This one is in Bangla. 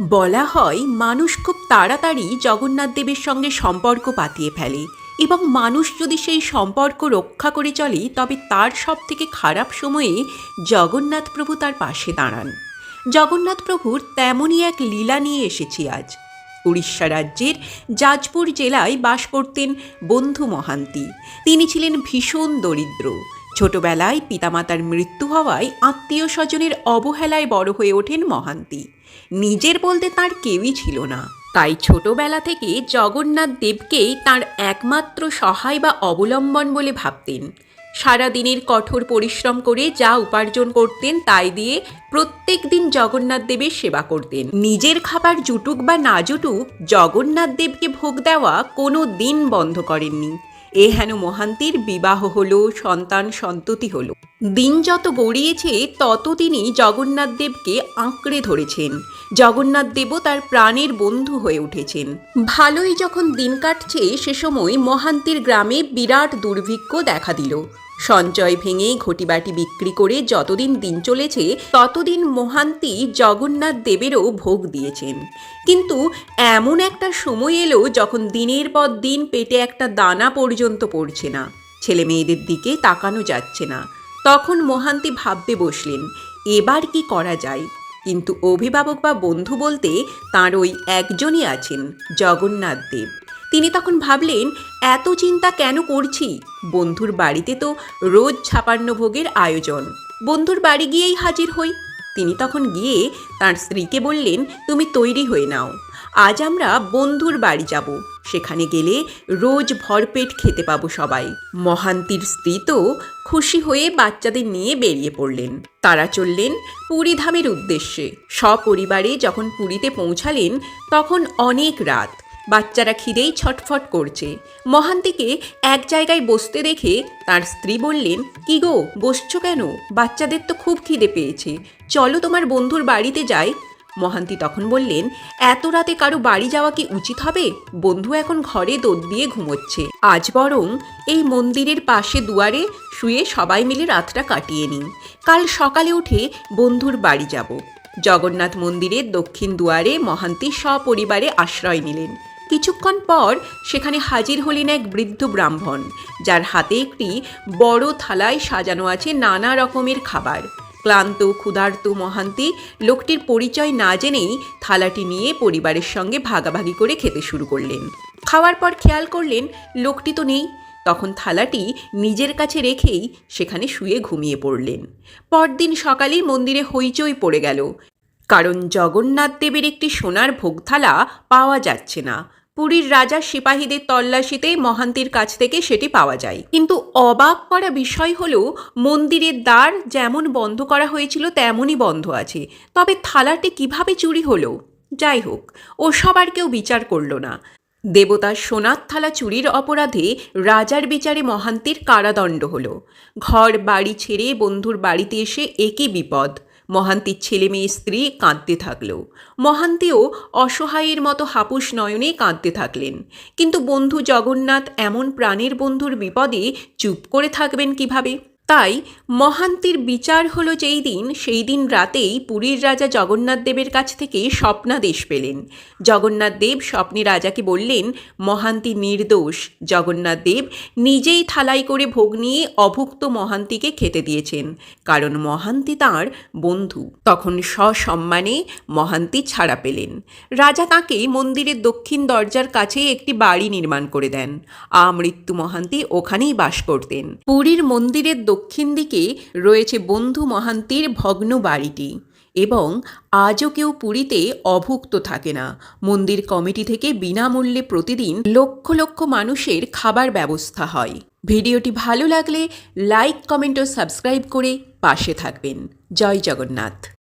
বলা হয়, মানুষ খুব তাড়াতাড়ি জগন্নাথ দেবের সঙ্গে সম্পর্ক পাতিয়ে ফেলে এবং মানুষ যদি সেই সম্পর্ক রক্ষা করে চলে, তবে তার সব থেকে খারাপ সময়ে জগন্নাথ প্রভু তার পাশে দাঁড়ান। জগন্নাথ প্রভুর তেমনই এক লীলা নিয়ে এসেছি আজ। উড়িষ্যা রাজ্যের জাজপুর জেলায় বাস করতেন বন্ধু মহান্তি। তিনি ছিলেন ভীষণ দরিদ্র। ছোটবেলায় পিতামাতার মৃত্যু হওয়ায় আত্মীয় স্বজনের অবহেলায় বড় হয়ে ওঠেন মহান্তি। নিজের বলতে তার কেউই ছিল না। তাই ছোটবেলা থেকে জগন্নাথ দেবকেই তার একমাত্র সহায় বা অবলম্বন বলে ভাবতেন। সারাদিনের কঠোর পরিশ্রম করে যা উপার্জন করতেন তাই দিয়ে প্রত্যেক দিন জগন্নাথ দেবের সেবা করতেন। নিজের খাবার জুটুক বা না জুটুক, জগন্নাথ দেবকে ভোগ দেওয়া কোনো দিন বন্ধ করেননি। এ হেন মহান্তির বিবাহ হলো, সন্তান সন্ততি হলো। দিন যত গড়িয়েছে, তত তিনি জগন্নাথ দেবকে আঁকড়ে ধরেছেন। জগন্নাথ দেবও তার প্রাণের বন্ধু হয়ে উঠেছেন। ভালোই যখন দিন কাটছে, সে সময় মহান্তির গ্রামে বিরাট দুর্ভিক্ষ দেখা দিল। সঞ্চয় ভেঙে ঘটিবাটি বিক্রি করে যতদিন দিন চলেছে, ততদিন মহান্তি জগন্নাথ দেবেরও ভোগ দিয়েছেন। কিন্তু এমন একটা সময় এলো যখন দিনের পর দিন পেটে একটা দানা পর্যন্ত পড়ছে না। ছেলে মেয়েদের দিকে তাকানো যাচ্ছে না। তখন মহান্তি ভাবতে বসলেন, এবার কি করা যায়? কিন্তু অভিভাবক বা বন্ধু বলতে তাঁর ওই একজনই আছেন জগন্নাথ দেব। তিনি তখন ভাবলেন, এত চিন্তা কেন করছি? বন্ধুর বাড়িতে তো রোজ ছাপান্ন ভোগের আয়োজন। বন্ধুর বাড়ি গিয়েই হাজির হই। তিনি তখন গিয়ে তার স্ত্রীকে বললেন, তুমি তৈরি হয়ে নাও। আজ আমরা বন্ধুর বাড়ি যাব। সেখানে গেলে রোজ ভরপেট খেতে পাবো সবাই। মহান্তির স্ত্রী তো খুশি হয়ে বাচ্চাদের নিয়ে বেরিয়ে পড়লেন। তারা চললেন পুরীধামের উদ্দেশ্যে। সপরিবারে যখন পুরীতে পৌঁছালেন, তখন অনেক রাত। বাচ্চারা খিদেই ছটফট করছে। মহান্তিকে এক জায়গায় বসতে দেখে তার স্ত্রী বললেন, কি গো, বসছো কেন? বাচ্চাদের তো খুব খিদে পেয়েছে। চলো তোমার বন্ধুর বাড়িতে যাই। মহান্তি তখন বললেন, এত রাতে কারও বাড়ি যাওয়া কি উচিত হবে? বন্ধু এখন ঘরে দোদ দিয়ে ঘুমোচ্ছে। আজ বরং এই মন্দিরের পাশে দুয়ারে শুয়ে সবাই মিলে রাতটা কাটিয়ে নিই কাল সকালে উঠে বন্ধুর বাড়ি যাব। জগন্নাথ মন্দিরের দক্ষিণ দুয়ারে মহান্তি সপরিবারে আশ্রয় নিলেন। কিছুক্ষণ পর সেখানে হাজির হলেন এক বৃদ্ধ ব্রাহ্মণ, যার হাতে একটি বড় থালায় সাজানো আছে নানা রকমের খাবার। ক্লান্ত, ক্ষুধার্ত মহান্তি লোকটির পরিচয় না জেনেই থালাটি নিয়ে পরিবারের সঙ্গে ভাগাভাগি করে খেতে শুরু করলেন। খাওয়ার পর খেয়াল করলেন, লোকটি তো নেই। তখন থালাটি নিজের কাছে রেখেই সেখানে শুয়ে ঘুমিয়ে পড়লেন। পরদিন সকালেই মন্দিরে হইচই পড়ে গেল। কারণ জগন্নাথ দেবের একটি সোনার ভোগথালা পাওয়া যাচ্ছে না। পুরীর রাজা সিপাহীদের তল্লাশিতে মহান্তির কাছ থেকে সেটি পাওয়া যায়। কিন্তু অবাক করা বিষয় হলো, মন্দিরের দ্বার যেমন বন্ধ করা হয়েছিল, তেমনই বন্ধ আছে। তবে থালাটি কীভাবে চুরি হলো? যাই হোক ও সবার কেউ বিচার করল না। দেবতার সোনার থালা চুরির অপরাধে রাজার বিচারে মহান্তির কারাদণ্ড হলো। ঘর বাড়ি ছেড়ে বন্ধুর বাড়িতে এসে একই বিপদ। মহান্তির ছেলে মেয়ে স্ত্রী কাঁদতে থাকল। মহান্তিও অসহায়ের মতো হাপুস নয়নে কাঁদতে থাকলেন। কিন্তু বন্ধু জগন্নাথ এমন প্রাণের বন্ধুর বিপদে চুপ করে থাকবেন কীভাবে? তাই মহান্তির বিচার হলো যেই দিন, সেই দিন রাতেই পুরীর রাজা জগন্নাথ দেবের কাছ থেকে স্বপ্নাদেশ পেলেন। জগন্নাথ দেব স্বপ্নে রাজাকে বললেন, মহান্তি নির্দোষ, জগন্নাথ দেব নিজেই থালাই করে ভোগ নিয়ে অভুক্ত মহান্তিকে খেতে দিয়েছেন, কারণ মহান্তি তাঁর বন্ধু। তখন সসম্মানে মহান্তি ছাড়া পেলেন। রাজা তাঁকে মন্দিরের দক্ষিণ দরজার কাছে একটি বাড়ি নির্মাণ করে দেন। আমৃত্যু মহান্তি ওখানেই বাস করতেন। পুরীর মন্দিরের দক্ষিণ দিকে রয়েছে বন্ধু মহান্তির ভগ্ন বাড়িটি এবং আজও কেউ পুরীতে অভুক্ত থাকে না। মন্দির কমিটি থেকে বিনামূল্যে প্রতিদিন লক্ষ লক্ষ মানুষের খাবার ব্যবস্থা হয়। ভিডিওটি ভালো লাগলে লাইক, কমেন্ট ও সাবস্ক্রাইব করে পাশে থাকবেন। জয় জগন্নাথ।